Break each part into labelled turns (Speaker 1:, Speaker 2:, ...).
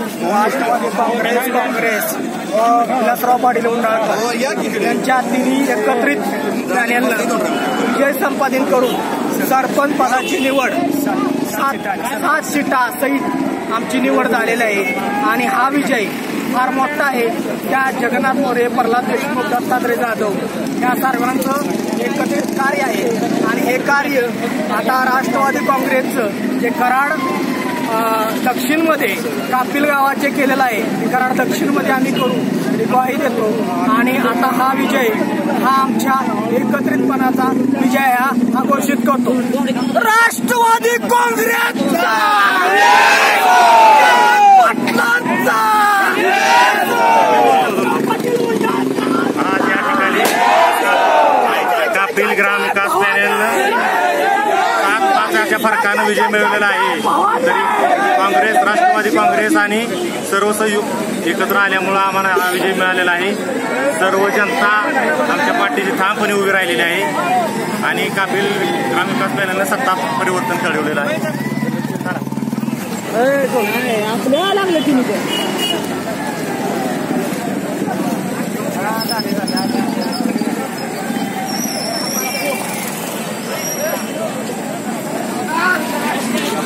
Speaker 1: राष्ट्रवादी काँग्रेस काँग्रेस व विलासराव पाटील उंडाळकर यांच्या तिन्ही एकत्रित पॅनेलनं विजय संपादन करून सरपंच पदाची निवड सात सात सीटा सहित आमची निवड झालेली आहे. आणि हा विजय फार मोठा आहे. त्या जगन्नाथ मोरे प्रल्हाद देशमुख दत्तात्रय जाधव या सर्वांचं एकत्रित कार्य आहे. आणि हे कार्य आता राष्ट्रवादी काँग्रेसचं जे कराड दक्षिणमध्ये कापिल गावाचे केलेलं आहे. कारण दक्षिणमध्ये आम्ही करू ग्वाही देतो. आणि आता हा विजय हा आमच्या एकत्रितपणाचा विजय हा हा घोषित करतो. राष्ट्रवादी
Speaker 2: काँग्रेस कापिल ग्राम विकास पॅनेल सात फरकानं विजय मिळवलेला आहे. तरी काँग्रेस राष्ट्रवादी काँग्रेस आणि सर्व संयुक्त एकत्र आल्यामुळं आम्हाला हा विजय मिळालेला आहे. सर्व जनता आमच्या पार्टीची ठामपणे उभी राहिलेली आहे. आणि कापिल ग्राम विकास सत्ता परिवर्तन घडवलेलं आहे.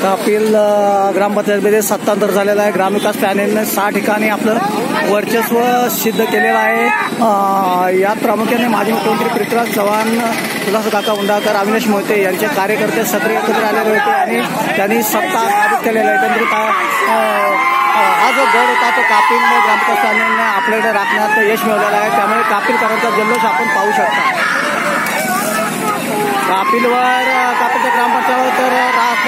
Speaker 1: आपल्या ग्रामपंचायतमध्ये सत्तांतर झालेलं आहे. ग्रामविकास पॅनेलने सहा ठिकाणी आपलं वर्चस्व सिद्ध केलेलं आहे. यात प्रामुख्याने माजी मुख्यमंत्री पृथ्वीराज चव्हाण उल्हास काका उंडाकर अविनाश मोहिते यांचे कार्यकर्ते सक्रिय एकत्र आलेले होते आणि त्यांनी सत्ता स्थापित केलेलं आहे. त्यांनी हा जो गड होता तो कापिल ग्रामविकास पॅनेलने आपल्याकडे राखण्यात यश मिळवलेलं आहे. त्यामुळे कापिलकरांचा जल्लोष आपण पाहू शकता. कापिलवर अ, कापिलच्या ग्रामपंचायत तर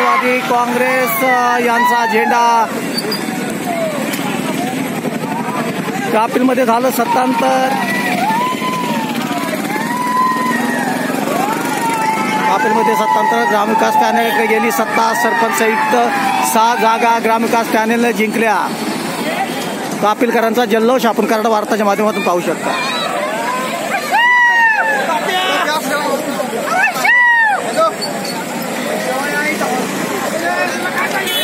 Speaker 1: राष्ट्रवादी काँग्रेस यांचा झेंडा. कापिलमध्ये झालं सत्तांतर. कापिलमध्ये सत्तांतर. ग्रामविकास पॅनेलकडे गेली सत्ता सरपंच संयुक्त सहा जागा ग्रामविकास पॅनेलने जिंकल्या. कापिलकरांचा जल्लोष आपण कराड वार्ताच्या माध्यमातून पाहू शकता.